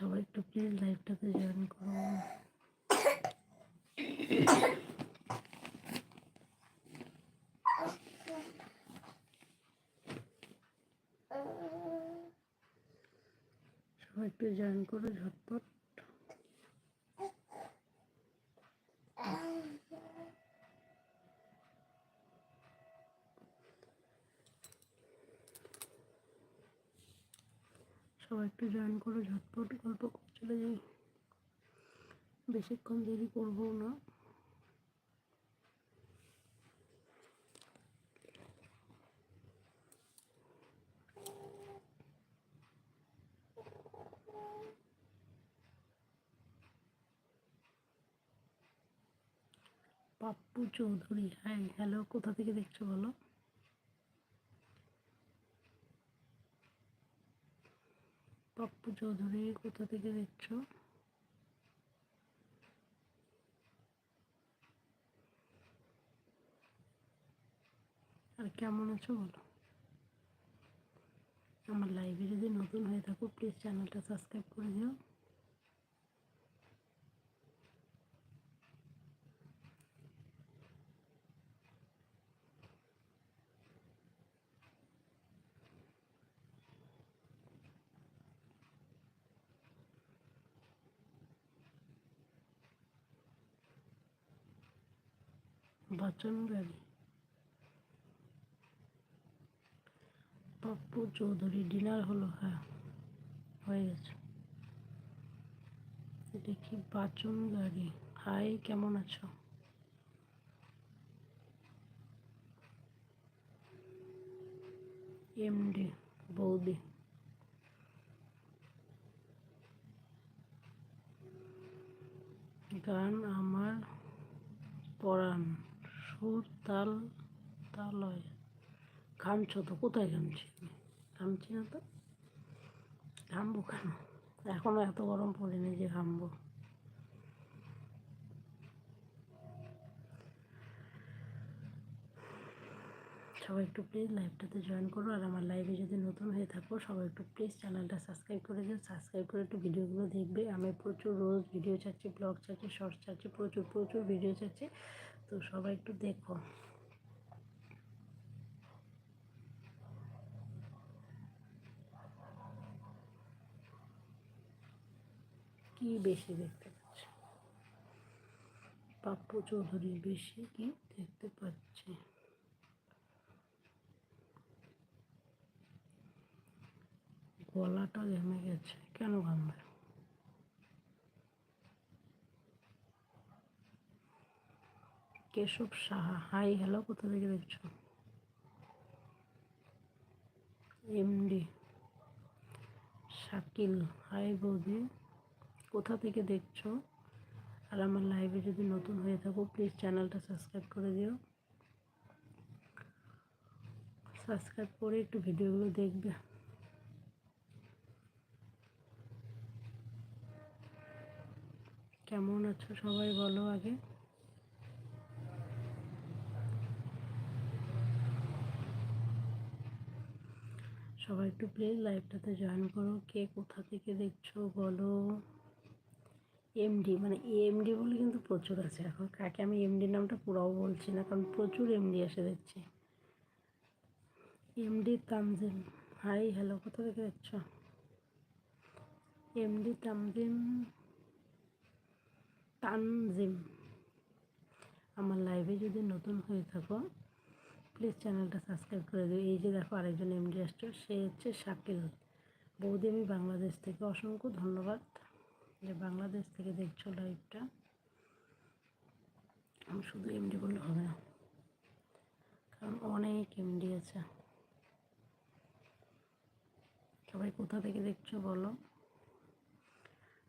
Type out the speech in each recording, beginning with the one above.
সবাই একটু please লাইভটাতে join করো। সবাই একটু জয়েন করো ঝটপট। সবাই একটু জয়েন করো, ঝটপট গল্প চলে যাই। বেশিক্ষণ দেরি করব না। পাপ্পু চৌধুরী হ্যাঁ হ্যালো কোথা থেকে দেখছ বলো? পাপ্পু চৌধুরী, কোথা থেকে দেখছ? আর কেমন আছো বলো? আমার যদি নতুন হয়ে থাকো প্লিজ চ্যানেলটা সাবস্ক্রাইব করে দিও। বাচন গাড়ি পাপ্পু চৌধুরী ডিনার হলো হ্যাঁ হয়ে গেছে। দেখি বাচন গাড়ি হাই, কেমন আছো? এমডি, বৌদি। গান আমার পরাণ। সুর তাল, তালয়। ঘামছো তো, কোথায় ঘামছি? ঘামছি না তো? ঘামবো কেন? এখনও এত গরম পড়েনি যে ঘামবো। সবাই একটু প্লিজ লাইভটাতে জয়েন করো, আর আমার লাইভে যদি নতুন হয়ে থাকো, সবাই একটু প্লিজ চ্যানেলটা সাবস্ক্রাইব করে দিও। সাবস্ক্রাইব করে একটু ভিডিওগুলো দেখবে। আমি প্রচুর রোজ ভিডিও চাচ্ছি ব্লগ চাচ্ছি শর্টস চাচ্ছি প্রচুর প্রচুর ভিডিও চাচ্ছি তো সবাই একটু দেখো। কি বেশি দেখতে পাচ্ছি? পাপ্পু চৌধুরী বেশি কি দেখতে পাচ্ছি? গলাটা ঘেমে গেছে। কেন ঘামবে? কেশব সাহা। হাই, হ্যালো, কোথা থেকে দেখছ? এমডি শাকিল। হাই, বৌদি, কোথা থেকে দেখছ? আর আমার লাইভে যদি নতুন হয়ে থাকো প্লিজ চ্যানেলটা সাবস্ক্রাইব করে দিও। সাবস্ক্রাইব করে একটু ভিডিওগুলো দেখবে। কেমন আছো সবাই বলো আগে। সবাই একটু প্লিজ লাইভটাতে জয়েন করো। কে কোথা থেকে দেখছ বলো। এমডি মানে এমডি বলে কিন্তু প্রচুর আছে এখন। কাকে আমি এমডি নামটা পুরাও বলছি না, কারণ প্রচুর এমডি এসে দেখছি। এমডি তামজিম হাই হ্যালো কোথা থেকে দেখছ? এমডি তামজিম তানজিম। আমার লাইভে যদি নতুন হয়ে থাকো প্লিজ চ্যানেলটা সাবস্ক্রাইব করে দিও। এই যে দেখো আরেকজন এমডি আসছে, সে হচ্ছে শাকিল। বৌদি, আমি বাংলাদেশ থেকে। অসংখ্য ধন্যবাদ যে বাংলাদেশ থেকে দেখছ লাইভটা আমি শুধু এমডি বললে হবে না, কারণ অনেক এমডি আছে। সবাই কোথা থেকে দেখছ বলো?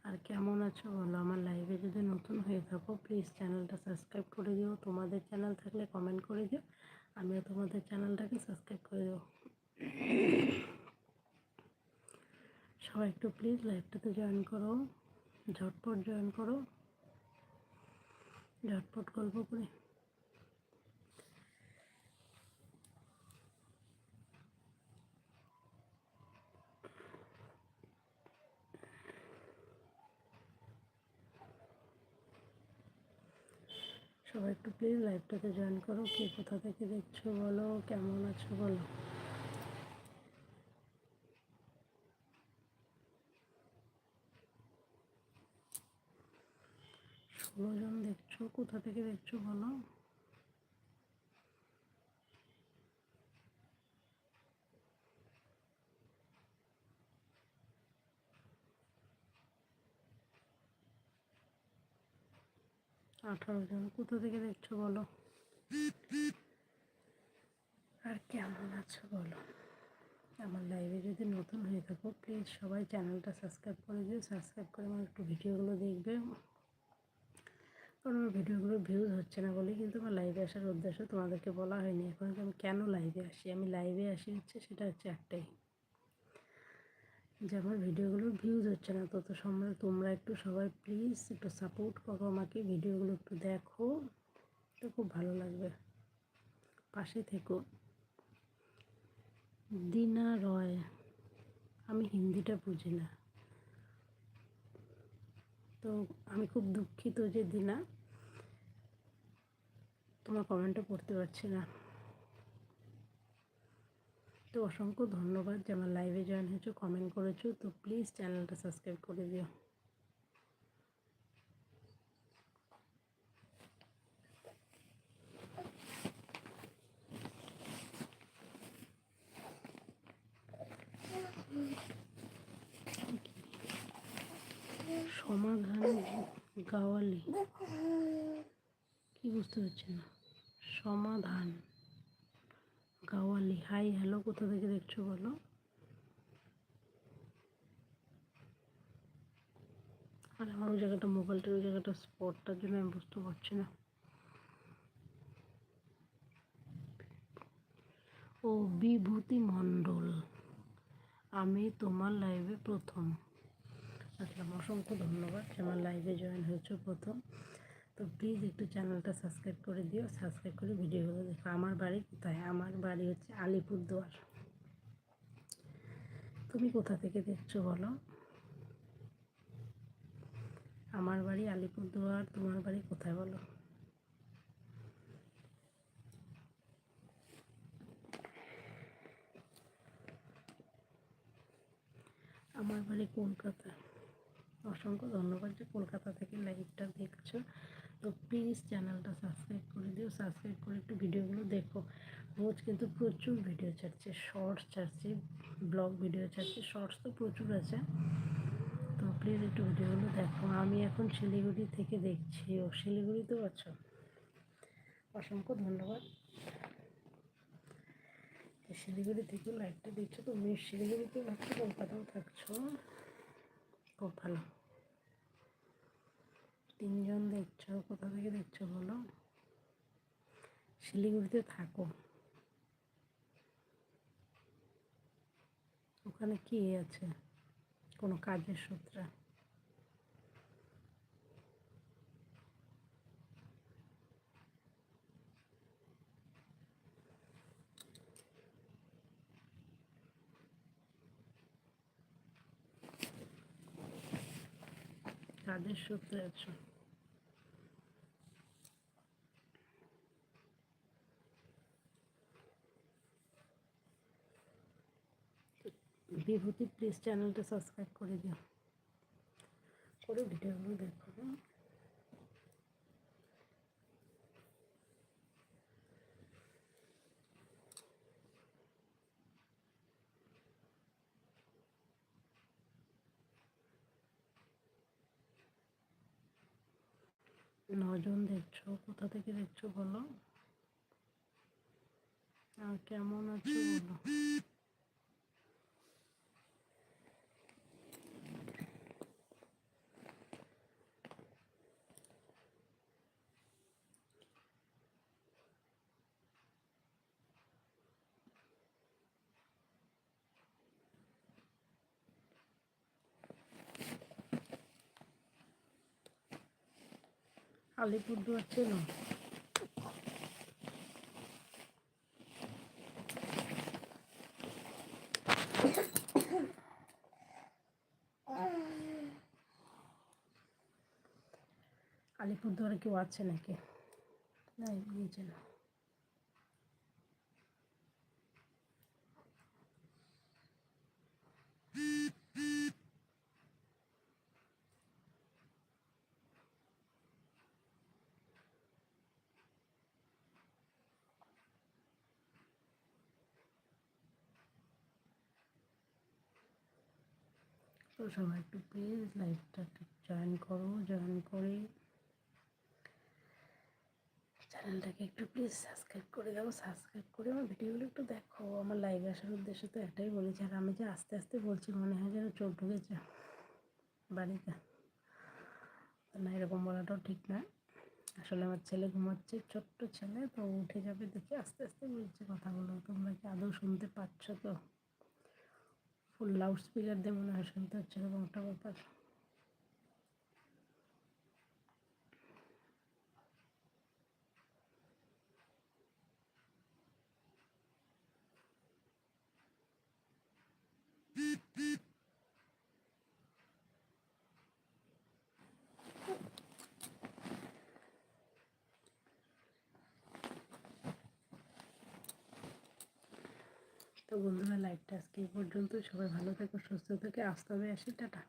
আর কেমন আছো বলো? আমার লাইভে যদি নতুন হয়ে থাকো, প্লিজ চ্যানেলটা সাবস্ক্রাইব করে দিও। তোমাদের চ্যানেল থাকলে কমেন্ট করে দিও। আমিও তোমাদের চ্যানেলটাকে সাবস্ক্রাইব করে দেবো। সবাই একটু প্লিজ লাইভটাতে জয়েন করো। ঝটপট জয়েন করো। ঝটপট গল্প করে। সবাই একটু প্লিজ লাইভটাতে জয়েন করো। কে কোথা থেকে দেখছ বলো, কেমন আছো বলো। ষোলো জন দেখছ, কোথা থেকে দেখছ বলো। আঠারো জন। কোথা থেকে দেখছ বলো? আর কেমন আছো বলো? আমার লাইভে যদি নতুন হয়ে থাকো প্লিজ সবাই চ্যানেলটা সাবস্ক্রাইব করে দিও। সাবস্ক্রাইব করে আমার একটু ভিডিওগুলো দেখবে। কারণ আমার ভিডিওগুলো ভিউজ হচ্ছে না বলে কিন্তু আমার লাইভে আসার উদ্দেশ্য তোমাদেরকে বলা হয়নি। এখন আমি কেন লাইভে আসি? আমি লাইভে আসি হচ্ছে সেটা হচ্ছে একটাই। যে আমার ভিডিওগুলো ভিউজ হচ্ছে না তত সময় তোমরা একটু সবাই প্লিজ একটু সাপোর্ট করো আমাকে, ভিডিওগুলো একটু দেখো। তো খুব ভালো লাগবে। পাশে থেকো। দিনা রয়, আমি হিন্দিটা বুঝি না। তো আমি খুব দুঃখিত যে দিনা, তোমার কমেন্টটা পড়তে পারছি না। তো অসংখ্য ধন্যবাদ যে আমার লাইভে জয়েন হয়েছো কমেন্ট করেছ। তো প্লিজ চ্যানেলটা সাবস্ক্রাইব করে দিও। সমাধান গাওয়ালি। কি বুঝতে পারছি না। সমাধান। গাওয়ালি হাই হ্যালো কোথা থেকে দেখছ বলো? আর আমার ওই জায়গাটা, মোবাইলটার ওই জায়গাটা স্পটটার জন্য আমি বুঝতে পারছি না। ও, বিভূতি মণ্ডল, আমি তোমার লাইভে প্রথম। আসলাম অসংখ্য ধন্যবাদ, আমার লাইভে জয়েন হয়েছে প্রথম। তো প্লিজ একটু চ্যানেলটা সাবস্ক্রাইব করে দিও। সাবস্ক্রাইব করে ভিডিওগুলো দেখো। আমার বাড়ি কোথায়? আমার বাড়ি হচ্ছে আলিপুরদুয়ার। তুমি কোথা থেকে দেখছ বলো? আমার বাড়ি আলিপুরদুয়ার। তোমার বাড়ি কোথায় বলো? আমার বাড়ি কলকাতা। অসংখ্য ধন্যবাদ যে কলকাতা থেকে লাইভটা দেখছ। তো প্লিজ চ্যানেলটা সাবস্ক্রাইব করে দিও। সাবস্ক্রাইব করে একটু ভিডিওগুলো দেখো। রোজ কিন্তু প্রচুর ভিডিও ছাড়ছে শর্টস ছাড়ছে ব্লগ ভিডিও ছাড়ছে শর্টস তো প্রচুর আছে। তো প্লিজ একটু ভিডিওগুলো দেখো। আমি এখন শিলিগুড়ি থেকে দেখছি। ও শিলিগুড়িতেও আছো? অসংখ্য ধন্যবাদ। শিলিগুড়ি থেকে লাইভটা দেখছ? তুমি শিলিগুড়িতেও থাকছো কলকাতাও থাকছো? খুব ভালো। তিনজন দেখছ, কোথা থেকে দেখছ বলো? শিলিগুড়িতে থাকো। ওখানে কি আছে? কোনো কাজের সূত্রে? কাজের সূত্রে আছো? বিভূতি প্লিজ চ্যানেলটা সাবস্ক্রাইব করে দিও। করে ভিডিওগুলো দেখো। নজন দেখছ, কোথা থেকে দেখছ বলো? আর কেমন আছো বলো? আলিপুরদুয়ার ছিল আলিপুরদুয়ারে কেউ আছে নাকি? না নিচে না। তো সবাই একটু প্লিজ লাইভটা একটু জয়েন করো জয়েন করে চ্যানেলটাকে একটু প্লিজ সাবস্ক্রাইব করে দাও সাবস্ক্রাইব করে আমার ভিডিওগুলো একটু দেখো। আমার লাইভে আসার উদ্দেশ্য তো একটাই বলেছি, আর আমি যে আস্তে আস্তে বলছি মনে হয় যেন চোখ ঢুকেছে বাড়িতে। না, এরকম বলাটাও ঠিক না। আসলে আমার ছেলে ঘুমাচ্ছে, ছোট্ট ছেলে, তো উঠে যাবে দেখে আস্তে আস্তে বলছে কথাগুলো। তোমরা কি আদৌ শুনতে পাচ্ছ তো? ফুল লাউড স্পিকার দিয়ে মনে হয় শুনতে হচ্ছে এরকম একটা ব্যাপার তো বন্ধুরা লাইভটা আজকে এই পর্যন্ত। সবাই ভালো থেকো, সুস্থ থেকে। আসতে হবে আসি, টাটা।